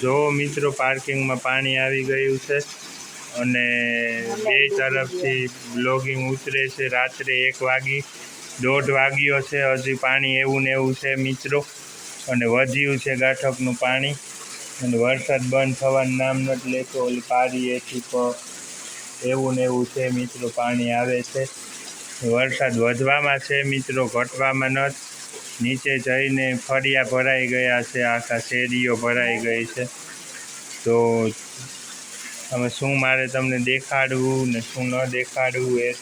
જો મિત્રો, પાર્કિંગમાં પાણી આવી ગયું છે અને બે તરફથી બ્લોગિંગ ઉતરે છે. રાત્રે એક વાગી, દોઢ વાગ્યો છે. હજી પાણી એવું ને એવું છે મિત્રો. અને વધ્યું છે ગાંઠકનું પાણી. અને વરસાદ બંધ થવાનું નામ નથી લેતો. ઓલી પારી એથી એવું ને એવું છે મિત્રો, પાણી આવે છે. વરસાદ વધવામાં છે મિત્રો, ઘટવામાં નથી. નીચે જઈને ફળિયા ભરાઈ ગયા છે, આખા શેરીઓ ભરાઈ ગઈ છે. તો તમે શું મારે તમને દેખાડવું ને શું ન દેખાડવું એ?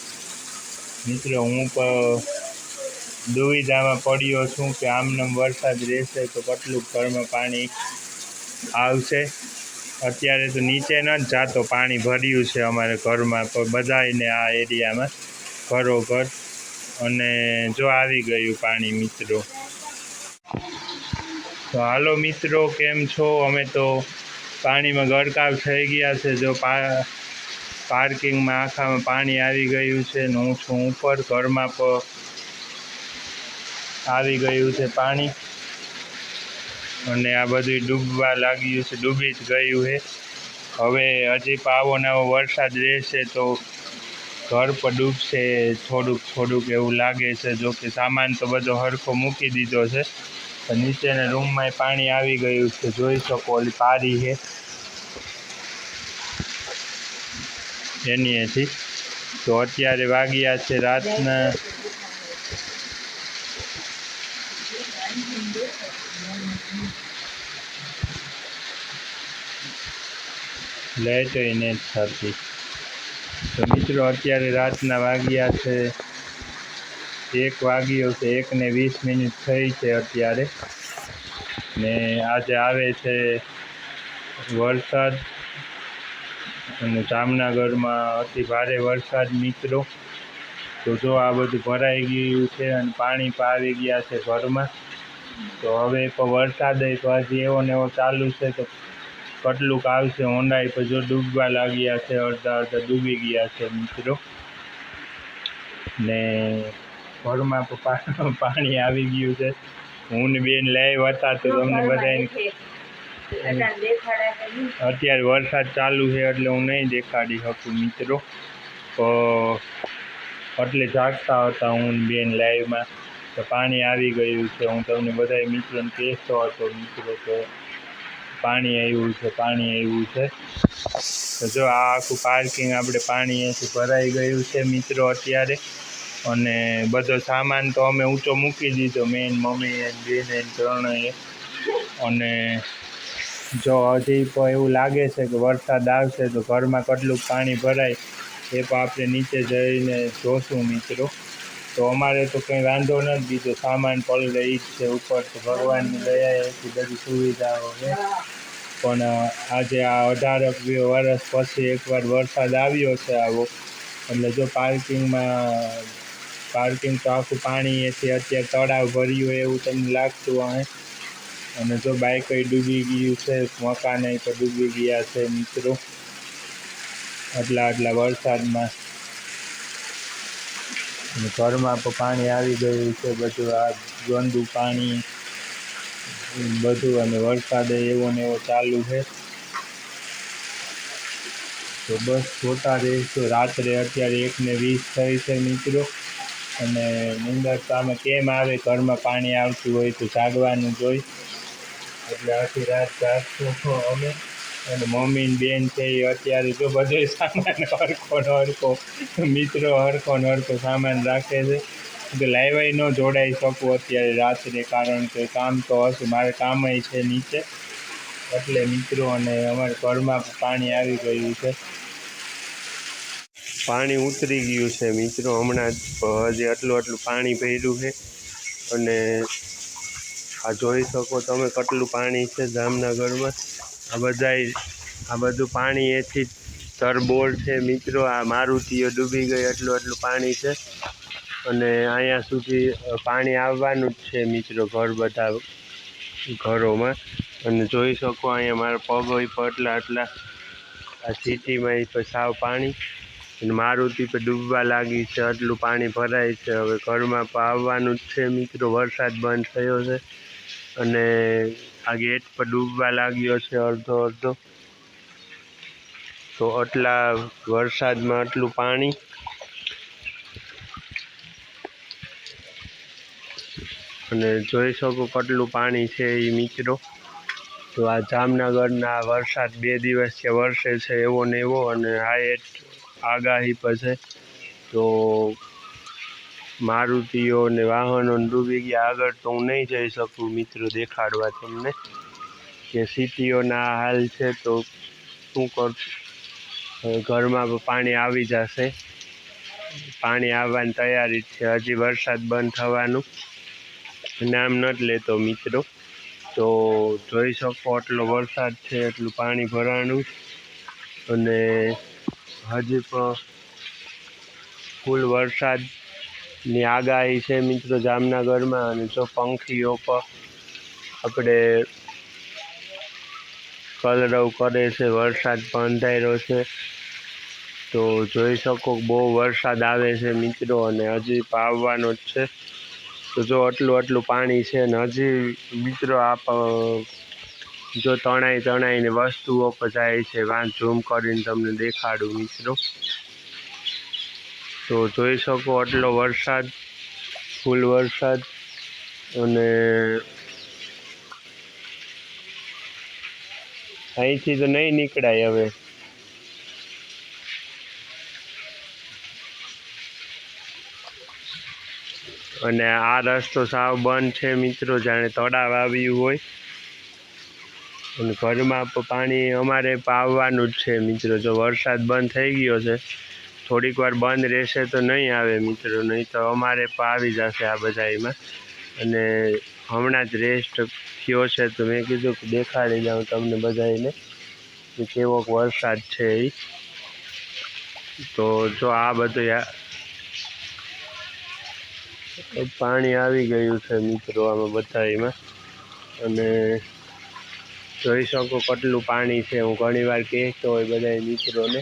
મિત્રો, હું પણ દુવિધામાં પડ્યો છું કે આમનામ વરસાદ રહેશે તો કેટલું ઘરમાં પાણી આવશે? અત્યારે તો નીચે ન જ જાતો પાણી ભર્યું છે અમારે ઘરમાં બધાને આ એરિયામાં ઘરો ઘર અને જો આવી ગયું પાણી મિત્રો. તો હાલો મિત્રો, કેમ છો? અમે તો પાણીમાં ગરકાવ થઈ ગયા છે. જો પા, પાર્કિંગમાં આખામાં પાણી આવી ગયું છે ને હું છું ઉપર, ઘરમાં આવી ગયું છે પાણી. અને આ બધું ડૂબવા લાગ્યું છે, ડૂબી જ ગયું છે. હવે હજી પણ આવો નવો વરસાદ રહેશે તો ઘર પર ડૂબશે થોડુંક થોડુંક એવું લાગે છે, જો કે સામાન તો બધો હરખો મૂકી દીધો છે. નીચેના રૂમમાં પાણી આવી ગયું છે, જોઈ શકો ઓલી પારી છે. એની એથી તો અત્યારે વાગ્યા છે રાતના. લાઇટ ને થતી. તો મિત્રો, અત્યારે રાતના વાગ્યા છે. એક વાગ્યો છે, એકને વીસ મિનિટ થઈ છે અત્યારે. ને આજે આવે છે વરસાદ. અને જામનગરમાં અતિ ભારે વરસાદ, મિત્રો. તો જો આ બધું ભરાઈ ગયું છે અને પાણી આવી ગયા છે ઘરમાં, તો હવે વરસાદ હજી એવો ને એવો ચાલુ છે તો કેટલુંક આવશે ઊંડાઈ પર જો ડૂબવા લાગ્યા છે અડધા અડધા ડૂબી ગયા છે મિત્રો. ને ઘરમાં પણ પાણી આવી ગયું છે. હું ને બેન લાઈવ હતા તો તમને બધાને અત્યારે વરસાદ ચાલુ છે એટલે હું નહીં દેખાડી શકું મિત્રો. તો એટલે જાગતા હતા હું બેન લાઈવમાં. તો પાણી આવી ગયું છે. હું તમને બધા મિત્રોને કહેતો હતો મિત્રો કે પાણી આવ્યું છે, પાણી આવ્યું છે. તો જો આ આખું પાર્કિંગ આપણે પાણી અહીંથી ભરાઈ ગયું છે મિત્રો અત્યારે. અને બધો સામાન તો અમે ઊંચો મૂકી દીધો મેન મમ્મી એન બેન એન ત્રણેય. અને જો હજી પણ એવું લાગે છે કે વરસાદ આવશે તો ઘરમાં કેટલું પાણી ભરાય, એ પણ આપણે નીચે જઈને જોશું મિત્રો. તો અમારે તો કંઈ વાંધો નથી. બીજો સામાન પલળે એ જ છે ઉપર તો ભગવાનની દયાએથી બધી સુવિધાઓ છે. પણ આજે આ અઢારક વર્ષ પછી એકવાર વરસાદ આવ્યો છે આવો. એટલે જો પાર્કિંગમાં, પાર્કિંગ તો આખું પાણી એથી અત્યારે તળાવ ભર્યું એવું તમને લાગતું હોય. અને જો બાઇક ડૂબી ગયું છે, મકાન તો ડૂબી ગયા છે મિત્રો. આટલા આટલા વરસાદમાં. ઘરમાં પણ પાણી આવી ગયું છે બધું. આ ગંદુ પાણી, બધું અને વરસાદ એવો ને એવો ચાલુ છે. તો બસ જોતા રહીશું. રાત્રે અત્યારે એકને વીસ થઈ છે મિત્રો. અને નિંદર તો કેમ આવે ઘરમાં પાણી આવતું હોય તો જાગવાનું જોઈ એટલે આખી રાત જાગશું. અમે અને મમ્મી બેન છે એ અત્યારે જો બધો સામાન હરખો ન હરખો, મિત્રો હરખો હરખો સામાન રાખે છે. તો લાઈવાય ન જોડાઈ શકું અત્યારે રાત્રે, કારણ કે કામ તો હશે, મારે કામય છે નીચે. એટલે મિત્રો અને અમારે ઘરમાં પણ આવી ગયું છે. પાણી ઉતરી ગયું છે મિત્રો, હમણાં હજી આટલું આટલું પાણી ભર્યું છે. અને આ જોઈ શકો તમે કેટલું પાણી છે જામનગરમાં. આ બધાય, આ બધું પાણી એથી જ તરબોળ છે. મિત્રો, આ મારુતિઓ ડૂબી ગઈ એટલું એટલું પાણી છે. અને અહીંયા સુધી પાણી આવવાનું જ છે મિત્રો ઘર બધા ઘરોમાં. અને જોઈ શકો અહીંયા મારા પગ હોય પર એટલા આટલા. આ સિટીમાં એ સાવ પાણી. અને મારુતિ પણ ડૂબવા લાગી છે, આટલું પાણી ભરાય છે. હવે ઘરમાં આવવાનું જ છે મિત્રો, વરસાદ બંધ થયો છે. અને આ ગેટ પર ડૂબવા લાગ્યો છે અડધો અડધો. તો આટલા વરસાદમાં આટલું પાણી? અને જોઈ શકો કેટલું પાણી છે એ મિત્રો. તો આ જામનગરના વરસાદ બે દિવસ છે વરસે છે એવો ને એવો અને હાઈટ આગાહી પર છે. તો મારુતિઓ ને વાહનો ડૂબી ગયા આગળ તો હું નહીં જઈ શકું, મિત્રો દેખાડવા તમને કે સિટીઓના હાલ છે તો શું કર? ઘરમાં પણ આવી જશે. પાણી આવવાની તૈયારી છે. હજી વરસાદ બંધ થવાનું. નામ નથી લેતો મિત્રો. તો જોઈ શકો એટલો વરસાદ છે, એટલું પાણી ભરાણું અને હજી પણ ફૂલ વરસાદની આગાહી છે મિત્રો જામનગરમાં અને જો પંખીઓ પર આપણે કલરવ કરે છે, વરસાદ અંધાર્યો છે, તો જોઈ શકો બહુ વરસાદ આવે છે મિત્રો અને હજી પાવવાનો જ છે. તો જો આટલું આટલું પાણી છે ને હજી મિત્રો આપ જો તણાઈ તણાઈને વસ્તુઓ પર જાય છે વાં ઝૂમ કરીને તમને દેખાડું મિત્રો. તો જોઈ શકો આટલો વરસાદ, ફૂલ વરસાદ અને અહીંથી તો નહીં નીકળાય હવે. અને આ રસ્તો સાવ બંધ છે મિત્રો, જાણે તળાવ આવ્યું હોય. અને ઘરમાં પણ અમારે પણ આવવાનું જ છે મિત્રો, જો વરસાદ બંધ થઈ ગયો છે થોડીક વાર બંધ રહેશે તો નહીં આવે મિત્રો, નહીં તો અમારે પણ આવી જશે આ બધામાં અને હમણાં જ રેસ્ટ થયો છે તો મેં કીધું કે દેખાડી જાઉં તમને બધાને કે કેવો વરસાદ છે એ તો જો આ બધું પાણી આવી ગયું છે મિત્રો આમાં બધામાં અને જોઈ શકો કેટલું પાણી છે. હું ઘણી વાર કહેતો હોય બધા મિત્રોને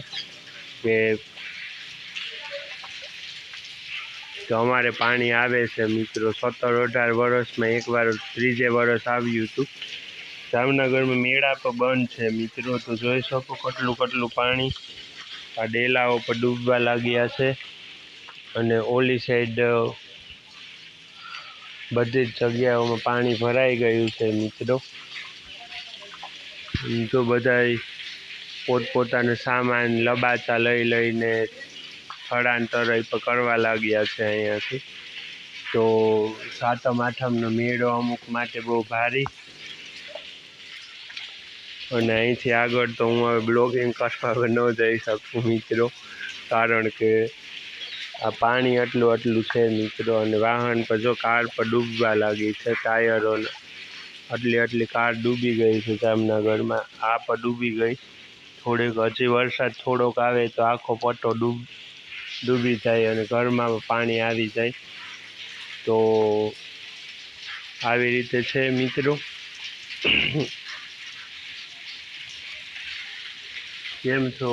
કે તો અમારે પાણી આવે છે, મિત્રો. સત્તર અઢાર વર્ષમાં એકવાર ત્રીજે વર્ષ આવ્યું હતું. જામનગરમાં મેળા પણ બંધ છે, મિત્રો. તો જોઈ શકો કેટલું કેટલું પાણી આ ડેલાઓ પર ડૂબવા લાગ્યા છે. અને ઓલી સાઈડ બધી જ જગ્યાઓમાં પાણી ભરાઈ ગયું છે, મિત્રો. જો બધાય પોતપોતાનો સામાન લબાચા લઈ લઈને સ્થળાંતર કરવા લાગ્યા છે અહીંયાથી. તો સાતમ, આઠમનો મેળો અમુક માટે બહુ ભારી. અને અહીંથી આગળ તો હું હવે બ્લોગિંગ કરવા ન જઈ શકું મિત્રો. કારણ કે આ પાણી આટલું આટલું છે મિત્રો, અને વાહન પર જો કાર પર ડૂબવા લાગી છે ટાયરોને આટલી આટલી કાર ડૂબી ગઈ છે જામનગરમાં. આ પણ ડૂબી ગઈ. થોડીક હજી વરસાદ થોડોક આવે તો આખો પટ્ટો ડૂબ ડૂબી જાય અને ઘરમાં પણ આવી જાય. તો આવી રીતે છે મિત્રો. કેમ છો?